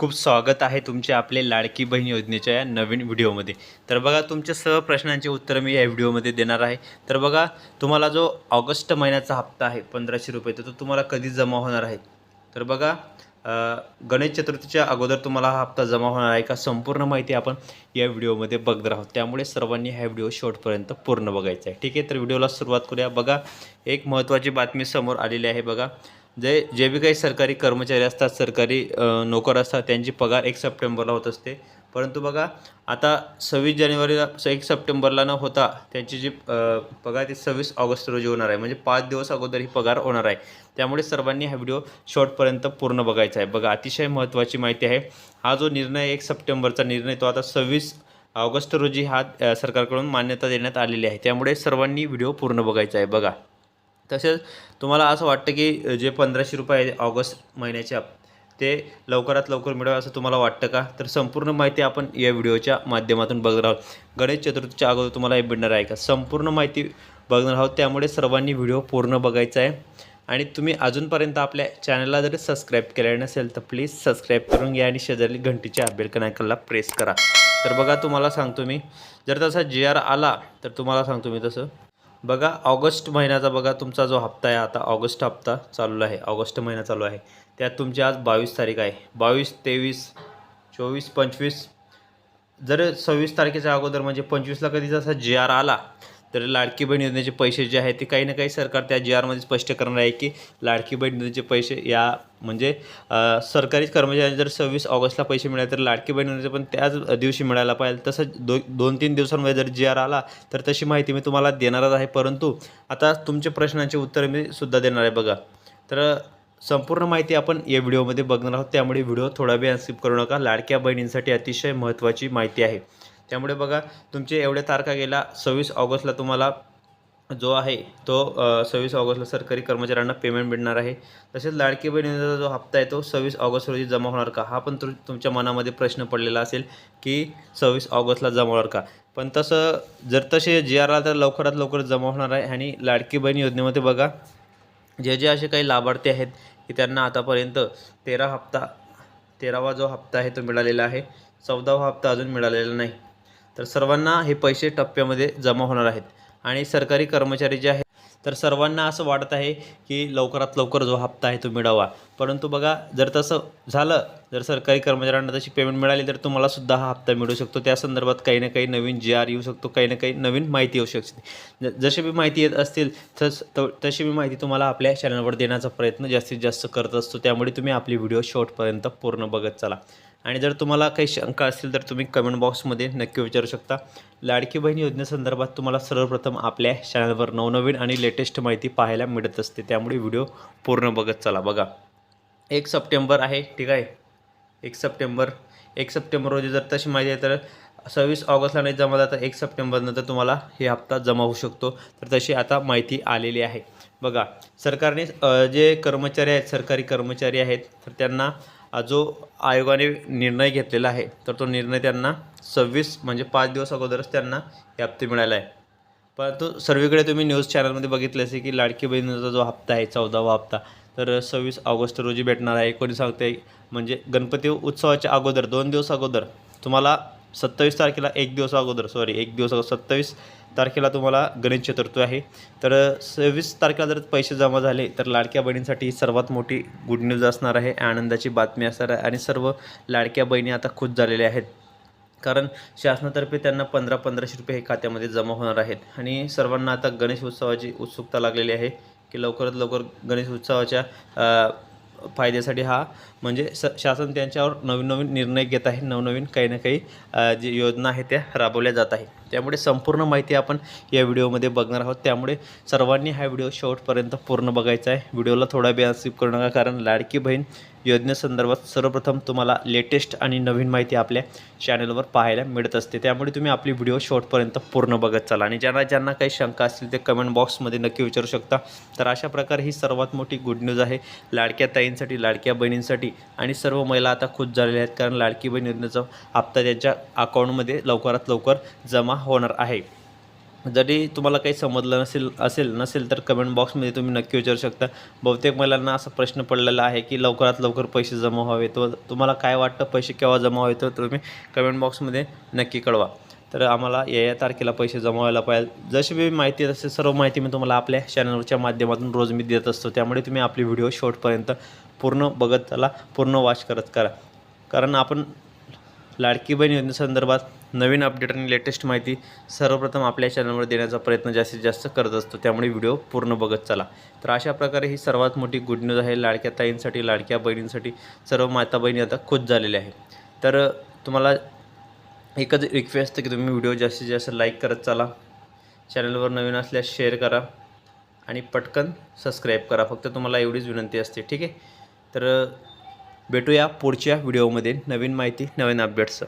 खूप स्वागत आहे तुमचे आपले लाडकी बहीण योजनेच्या या नवीन व्हिडिओमध्ये. तर बघा तुमच्या सर्व प्रश्नांची उत्तरं मी या व्हिडिओमध्ये देणार आहे. तर बघा तुम्हाला जो ऑगस्ट महिन्याचा हप्ता आहे पंधराशे रुपये तर तो तुम्हाला कधी जमा होणार आहे? तर बघा गणेश चतुर्थीच्या अगोदर तुम्हाला हा हप्ता जमा होणार आहे का? संपूर्ण माहिती आपण या व्हिडिओमध्ये बघणार आहोत. त्यामुळे सर्वांनी हा व्हिडिओ शेवटपर्यंत पूर्ण बघायचा आहे. ठीक आहे तर व्हिडिओला सुरुवात करूया. बघा एक महत्त्वाची बातमी समोर आलेली आहे बघा. जे जे बी काही सरकारी कर्मचारी असतात सरकारी नोकर असतात त्यांची पगार एक सप्टेंबरला होत असते. परंतु बघा आता सव्वीस जानेवारीला स- एक सप्टेंबरला न होता त्यांची जी पगार ती सव्वीस ऑगस्ट रोजी होणार आहे. म्हणजे पाच दिवस अगोदर ही पगार होणार आहे. त्यामुळे सर्वांनी हा व्हिडिओ शॉर्टपर्यंत पूर्ण बघायचा आहे. बघा अतिशय महत्त्वाची माहिती आहे. हा जो निर्णय एक सप्टेंबरचा निर्णय तो आता सव्वीस ऑगस्ट रोजी हा सरकारकडून मान्यता देण्यात आलेली आहे. त्यामुळे सर्वांनी व्हिडिओ पूर्ण बघायचा आहे. बघा. तसेच तुम्हाला असं वाटतं की जे पंधराशे रुपये आहे ऑगस्ट महिन्याच्या ते लवकरात लवकर मिळावे असं तुम्हाला वाटतं का? तर संपूर्ण माहिती आपण या व्हिडिओच्या माध्यमातून बघणार आहोत. गणेश चतुर्थीच्या अगोदर तुम्हाला हे मिळणार आहे का? संपूर्ण माहिती बघणार आहोत. त्यामुळे सर्वांनी व्हिडिओ पूर्ण बघायचा आहे. आणि तुम्ही अजूनपर्यंत आपल्या चॅनलला जरी सबस्क्राईब केलेलं नसेल तर प्लीज सबस्क्राईब करून घ्या आणि शेजारी घंटीच्या बेलकन आयकनला प्रेस करा. तर बघा तुम्हाला सांगतो मी. जर तसा जी आर आला तर तुम्हाला सांगतो मी तसं. बघा ऑगस्ट महिन्याचा बघा तुमचा जो हप्ता आहे आता ऑगस्ट हप्ता चालू आहे ऑगस्ट महिना चालू आहे. त्यात तुमची आज बावीस तारीख आहे. बावीस तेवीस चोवीस पंचवीस. जर सव्वीस तारखेच्या अगोदर म्हणजे पंचवीसला कधी जसा जी आर आला तर लाडकी बहीण योजनेचे पैसे जे आहेत ते काही ना काही सरकार त्या जी आरमध्ये स्पष्ट करणार आहे की लाडकी बहीण योजनेचे पैसे या म्हणजे सरकारी कर्मचाऱ्यांना जर सव्वीस ऑगस्टला पैसे मिळाले तर लाडकी बहीण योजनेचे पण त्याच दिवशी मिळायला पाहिजे. तसंच दो दोन तीन दिवसांमध्ये जर जी आर आला तर तशी माहिती मी तुम्हाला देणारच आहे. परंतु आता तुमच्या प्रश्नांचे उत्तर मी सुद्धा देणार आहे बघा. तर संपूर्ण माहिती आपण या व्हिडिओमध्ये बघणार आहोत. त्यामुळे व्हिडिओ थोडा वेळ स्किप करू नका. लाडक्या बहिणींसाठी अतिशय महत्त्वाची माहिती आहे. त्यामुळे बघा तुमचे एवढ्या तारखा गेला सव्वीस ऑगस्टला तुम्हाला जो आहे तो सव्वीस ऑगस्टला सरकारी कर्मचाऱ्यांना पेमेंट मिळणार आहे. तसेच लाडकी बहिणीचा जो हप्ता आहे तो सव्वीस ऑगस्ट रोजी जमा होणार का? हा पण तु तुमच्या मनामध्ये प्रश्न पडलेला असेल की सव्वीस ऑगस्टला जमा होणार का? पण तसं जर तसे जी आर आला तर लवकरात लवकर जमा होणार आहे आणि लाडकी बहीण योजनेमध्ये बघा जे जे असे काही लाभार्थी आहेत की त्यांना आतापर्यंत तेरा हप्ता तेरावा जो हप्ता आहे तो मिळालेला आहे. चौदावा हप्ता अजून मिळालेला नाही. तर सर्वांना हे पैसे टप्प्यामध्ये जमा होणार आहेत. आणि सरकारी कर्मचारी जे आहेत तर सर्वांना असं वाटत आहे की लवकरात लवकर जो हप्ता आहे तो मिळावा. परंतु बघा जर तसं झालं जर सरकारी कर्मचाऱ्यांना तशी पेमेंट मिळाली तर तुम्हाला सुद्धा हा हप्ता मिळू शकतो. त्या संदर्भात काही ना काही नवीन जी आर येऊ शकतो काही ना काही नवीन माहिती येऊ शकते. ज- जशी बी माहिती येत असतील तस त- तशी बी माहिती तुम्हाला आपल्या चॅनलवर देण्याचा प्रयत्न जास्तीत जास्त करत असतो. त्यामुळे तुम्ही आपली व्हिडिओ शेवटपर्यंत पूर्ण बघत चला. आणि जर तुम्हाला काही शंका असतील तर तुम्ही कमेंट बॉक्समध्ये नक्की विचारू शकता. लाडकी बहीण योजनेसंदर्भात तुम्हाला सर्वप्रथम आपल्या चॅनलवर नवनवीन आणि लेटेस्ट माहिती पाहायला मिळत असते. त्यामुळे व्हिडिओ पूर्ण बघत चला. बघा एक सप्टेंबर आहे ठीक आहे? एक सप्टेंबर. एक सप्टेंबर रोजी जर तशी माहिती आहे तर सव्वीस ऑगस्टला नाही जमा झाला तर एक सप्टेंबरनंतर तुम्हाला हे हप्ता जमा होऊ शकतो. तर तशी आता माहिती आलेली आहे. बघा सरकारने जे कर्मचारी आहेत सरकारी कर्मचारी आहेत तर त्यांना जो आयोगाने निर्णय घेतलेला आहे तर तो निर्णय त्यांना सव्वीस म्हणजे पाच दिवस अगोदरच त्यांना हे हप्ते आहे. परंतु सर्वीकडे तुम्ही न्यूज चॅनलमध्ये बघितले असेल की लाडकी बहिणीचा जो हप्ता आहे चौदावा हप्ता तर सव्वीस ऑगस्ट रोजी भेटणार आहे. कोणी सांगते म्हणजे गणपती उत्सवाच्या अगोदर दोन दिवस अगोदर तुम्हाला सत्तावीस तारखेला एक दिवस अगोदर सॉरी एक दिवस अगोदर सत्तावीस तारखेला तुम्हाला गणेश चतुर्थी आहे. तर सव्वीस तारखेला जर पैसे जमा झाले तर लाडक्या बहिणींसाठी सर्वात मोठी गुड न्यूज असणार आहे. आनंदाची बातमी असणार आहे. आणि सर्व लाडक्या बहिणी आता खुश झालेल्या आहेत. कारण शासनातर्फे त्यांना पंधरा पंधराशे रुपये हे खात्यामध्ये जमा होणार आहेत. आणि सर्वांना आता गणेश उत्सवाची उत्सुकता लागलेली आहे की लवकरात लवकर गणेश उत्सवाच्या फायद्यासाठी हा म्हणजे स शासन त्यांच्यावर नवीन नवीन निर्णय घेत आहे. नवनवीन काही ना काही जी योजना आहे त्या राबवल्या जात आहे. त्यामुळे संपूर्ण माहिती आपण या व्हिडिओमध्ये बघणार आहोत. त्यामुळे सर्वांनी हा व्हिडिओ शेवटपर्यंत पूर्ण बघायचा आहे. व्हिडिओला थोडा वेळ स्किप करू नका कारण लाडकी बहीण योजनेसंदर्भात सर्वप्रथम तुम्हाला लेटेस्ट आणि नवीन माहिती आपल्या चॅनलवर पाहायला मिळत असते. त्यामुळे तुम्ही आपली व्हिडिओ शेवटपर्यंत पूर्ण बघत चाला. आणि ज्यांना ज्यांना काही शंका असतील ते कमेंट बॉक्समध्ये नक्की विचारू शकता. तर अशा प्रकारे ही सर्वात मोठी गुड न्यूज आहे. लाडक्या ताईंसाठी लाडक्या बहिणींसाठी आणि सर्व महिला आता खुश झालेल्या आहेत कारण लाडकी बहीण योजनेचा हप्ता त्यांच्या अकाउंटमध्ये लवकरात लवकर जमा होणार आहे. जरी तुम्हाला काही समजलं नसेल असेल नसेल तर कमेंट बॉक्समध्ये तुम्ही नक्की विचारू शकता. बहुतेक महिलांना असा प्रश्न पडलेला आहे की लवकरात लवकर पैसे जमा व्हावे तो तुम्हाला काय वाटतं? पैसे केव्हा जमा व्हावे तर तुम्ही कमेंट बॉक्समध्ये नक्की कळवा. तर आम्हाला या या तारखेला पैसे जमावायला पाहिजे. जशी बी माहिती असेल सर्व माहिती मी तुम्हाला आपल्या चॅनलच्या माध्यमातून रोज मी देत असतो. त्यामुळे तुम्ही आपली व्हिडिओ शॉर्टपर्यंत पूर्ण बघत चला. पूर्ण वॉच करत करा. कारण आपण लाडकी बहीण योजनेसंदर्भात नवीन अपडेट आणि लेटेस्ट माहिती सर्वप्रथम आपल्या चॅनलवर देण्याचा प्रयत्न जास्तीत जास्त करत असतो. त्यामुळे व्हिडिओ पूर्ण बघत चला. तर अशा प्रकारे ही सर्वात मोठी गुड न्यूज आहे. लाडक्या ताईंसाठी लाडक्या बहिणींसाठी सर्व माता बहिणी आता खुश झालेल्या आहे तर तुम्हाला एकच रिक्वेस्ट की तुम्ही व्हिडिओ जास्तीत जास्त लाईक करत चला. चॅनलवर नवीन असल्यास शेअर करा आणि पटकन सबस्क्राईब करा. फक्त तुम्हाला एवढीच विनंती असते ठीक आहे? तर भेटूया पुढच्या व्हिडिओमध्ये नवीन माहिती नवीन अपडेट्स